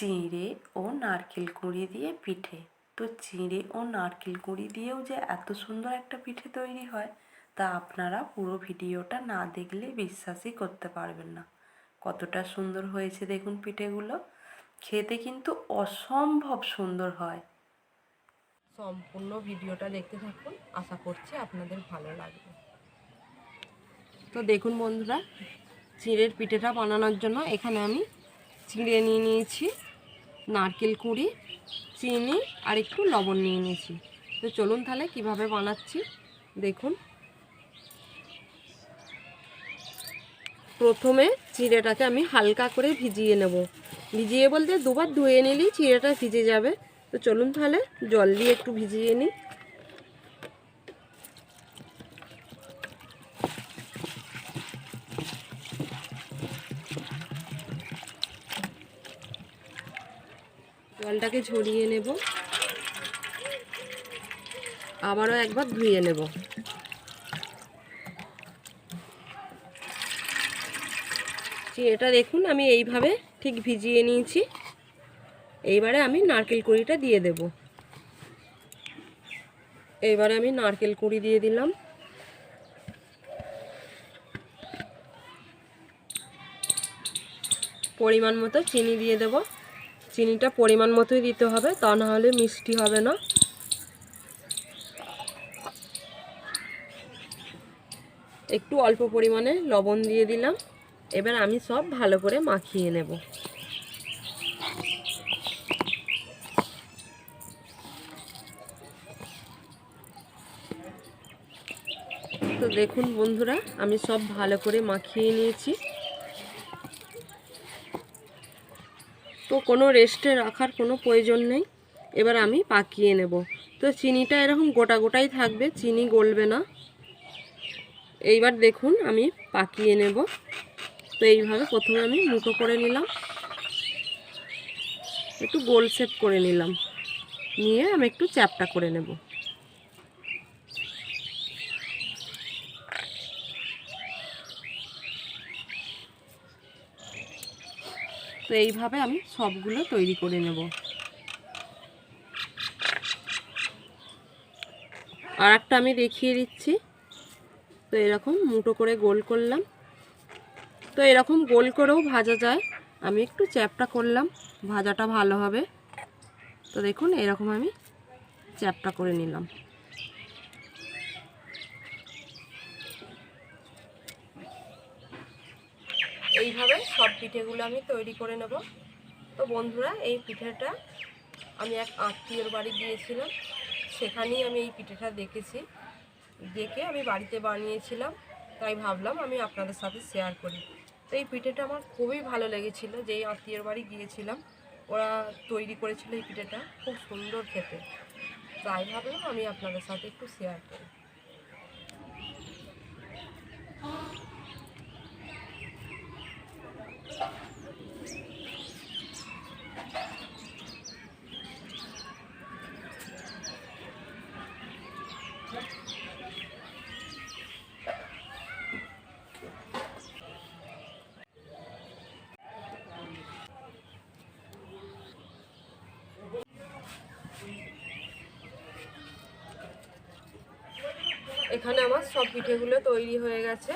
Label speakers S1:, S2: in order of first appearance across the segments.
S1: চিঁড়ে ও নারকেল কুঁড়ি দিয়ে পিঠে। তো চিঁড়ে ও নারকেল কুঁড়ি দিয়েও যে এত সুন্দর একটা পিঠে তৈরি হয় তা আপনারা পুরো ভিডিওটা না দেখলে বিশ্বাসই করতে পারবেন না। কতটা সুন্দর হয়েছে দেখুন পিঠেগুলো। খেতে কিন্তু অসম্ভব সুন্দর হয়। সম্পূর্ণ ভিডিওটা দেখতে থাকুন আশা করছি আপনাদের ভালো লাগবে। তো দেখুন বন্ধুরা চিঁড়ের পিঠেটা বানানোর জন্য এখানে আমি চিঁড়ে নিয়ে নিয়েছি। নারকেল কুড়ি, চিনি আর একটু লবণ নিয়ে নিয়েছি। তো চলুন তাহলে কীভাবে বানাচ্ছি? দেখুন। প্রথমে চিড়েটাকে আমি হালকা করে ভিজিয়ে নেব। ভিজিয়ে বলতে দুবার ধুয়ে নিলেই চিড়েটা ভিজে যাবে। তো চলুন তাহলে জল দিয়ে একটু ভিজিয়ে নিই। জলটাকে ঝরিয়ে নেব। আবারও একবার ধুয়ে নেব। এটা দেখুন, আমি এইভাবে ঠিক ভিজিয়ে নিয়েছি। এইবারে আমি নারকেল কুড়িটা দিয়ে দেব। এইবারে আমি নারকেল কুড়ি দিয়ে দিলাম। পরিমাণ মতো চিনি দিয়ে দেব। চিনিটা পরিমাণ মতোই দিতে হবে, তা না হলে মিষ্টি হবে না। একটু অল্প পরিমাণে লবণ দিয়ে দিলাম, এবার আমি সব ভালো করে মাখিয়ে নেব। তো দেখুন বন্ধুরা, আমি সব ভালো করে মাখিয়ে নিয়েছি। তো কোনো রেস্টে রাখার কোনো প্রয়োজন নেই। এবার আমি পাকিয়ে নেব। তো চিনিটা এরকম গোটা গোটাই থাকবে, চিনি গলবে না। এইবার দেখুন আমি পাকিয়ে নেব। তো এইভাবে প্রথমে আমি মুখো করে নিলাম। একটু গোল শেপ করে নিলাম। নিয়ে আমি একটু চ্যাপটা করে নেব। তো এইভাবে আমি সবগুলো তৈরি করে নেব। আর একটা আমি দেখিয়ে দিচ্ছি। তো এরকম মুটো করে গোল করলাম। তো এরকম গোল করেও ভাজা যায়। আমি একটু চ্যাপটা করলাম, ভাজাটা ভালো হবে। তো দেখুন, এরকম আমি চ্যাপটা করে নিলাম। এইভাবে সব পিঠেগুলো আমি তৈরি করে নেব। তো বন্ধুরা, এই পিঠেটা আমি এক আত্মীয়র বাড়ি গিয়েছিলাম, সেখানেই আমি এই পিঠেটা দেখেছি। দেখে আমি বাড়িতে বানিয়েছিলাম, তাই ভাবলাম আমি আপনাদের সাথে শেয়ার করি। তো এই পিঠেটা আমার খুবই ভালো লেগেছিলো যেই আত্মীয়র বাড়ি গিয়েছিলাম, ওরা তৈরি করেছিল এই পিঠেটা, খুব সুন্দর খেতে। তাই ভাবলাম আমি আপনাদের সাথে একটু শেয়ার করি। এখানে আমার সব পিঠেগুলো তৈরি হয়ে গেছে।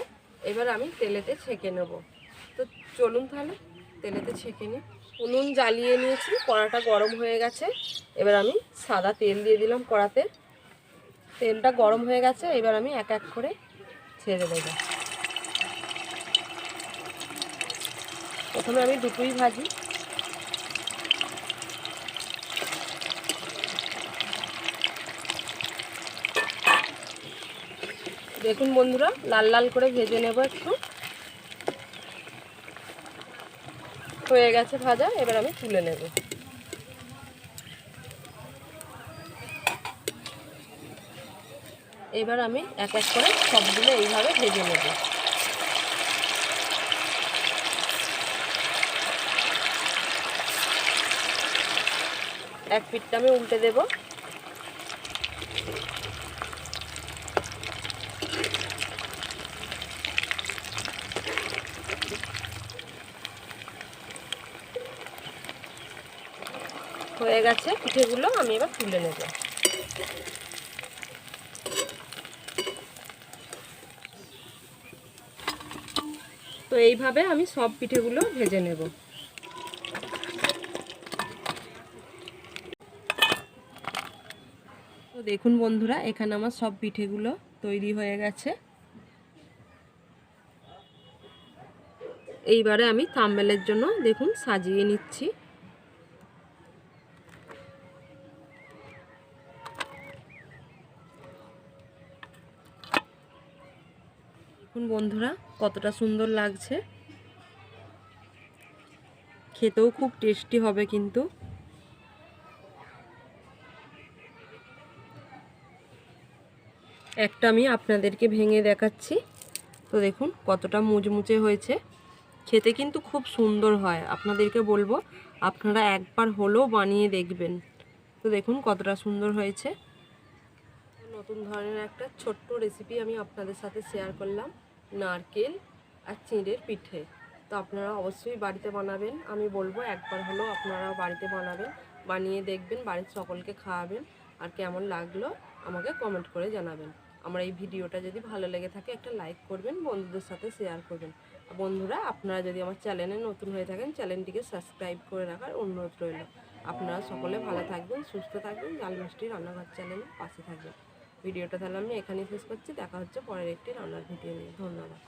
S1: এবার আমি তেলেতে ছেঁকে নেব। তো চলুন তাহলে, তেলেতে ছেঁকে নিই। উনুন জ্বালিয়ে নিয়েছি, কড়াটা গরম হয়ে গেছে। এবার আমি সাদা তেল দিয়ে দিলাম কড়াতে। তেলটা গরম হয়ে গেছে, এবার আমি এক এক করে ছেড়ে দেবো। প্রথমে আমি দুটোই ভাজি। দেখুন বন্ধুরা, লাল লাল করে ভেজে নেব একটু। হয়ে গেছে ভাজা, এবার আমি তুলে নেব। এবার আমি এক এক করে সবগুলো এইভাবে ভেজে নেব। এক পিঠটা আমি উল্টে দেবো। হয়ে গেছে, পিঠেগুলো আমি এবার তুলে নেব। তো এইভাবে আমি সব পিঠেগুলো ভেজে নেব। তো দেখুন বন্ধুরা, এখানে আমার সব পিঠেগুলো তৈরি হয়ে গেছে। এইবারে আমি থাম্বেলের জন্য দেখুন সাজিয়ে নিচ্ছি। দেখুন বন্ধুরা, কতটা সুন্দর লাগছে। খেতেও খুব টেস্টি হবে কিন্তু। একটা আমি আপনাদেরকে ভেঙে দেখাচ্ছি। তো দেখুন কতটা মুচমুচে হয়েছে। খেতে কিন্তু খুব সুন্দর হয়, আপনাদেরকে বলব। আপনারা একবার হলেও বানিয়ে দেখবেন। তো দেখুন কতটা সুন্দর হয়েছে। নতুন ধরনের একটা ছোট্ট রেসিপি আমি আপনাদের সাথে শেয়ার করলাম। নারকেল আর চিঁড়ের পিঠে। তো আপনারা অবশ্যই বাড়িতে বানাবেন। আমি বলব একবার হলেও আপনারা বাড়িতে বানাবেন, বানিয়ে দেখবেন, বাড়ির সকলকে খাওয়াবেন আর কেমন লাগল আমাকে কমেন্ট করে জানাবেন। আমার এই ভিডিওটা যদি ভালো লেগে থাকে একটা লাইক করবেন, বন্ধুদের সাথে শেয়ার করবেন। বন্ধুরা, আপনারা যদি আমার চ্যানেলে নতুন হয়ে থাকেন চ্যানেলটিকে সাবস্ক্রাইব করে রাখার অনুরোধ রইল। আপনারা সকলে ভালো থাকবেন, সুস্থ থাকবেন জাল মিষ্টি রান্নাঘর চ্যানেলের পাশে থাকবেন। ভিডিওটা তাহলে আমি এখানেই শেষ করছি। দেখা হচ্ছে পরের একটি রান্নার ভিডিও নিয়ে। ধন্যবাদ।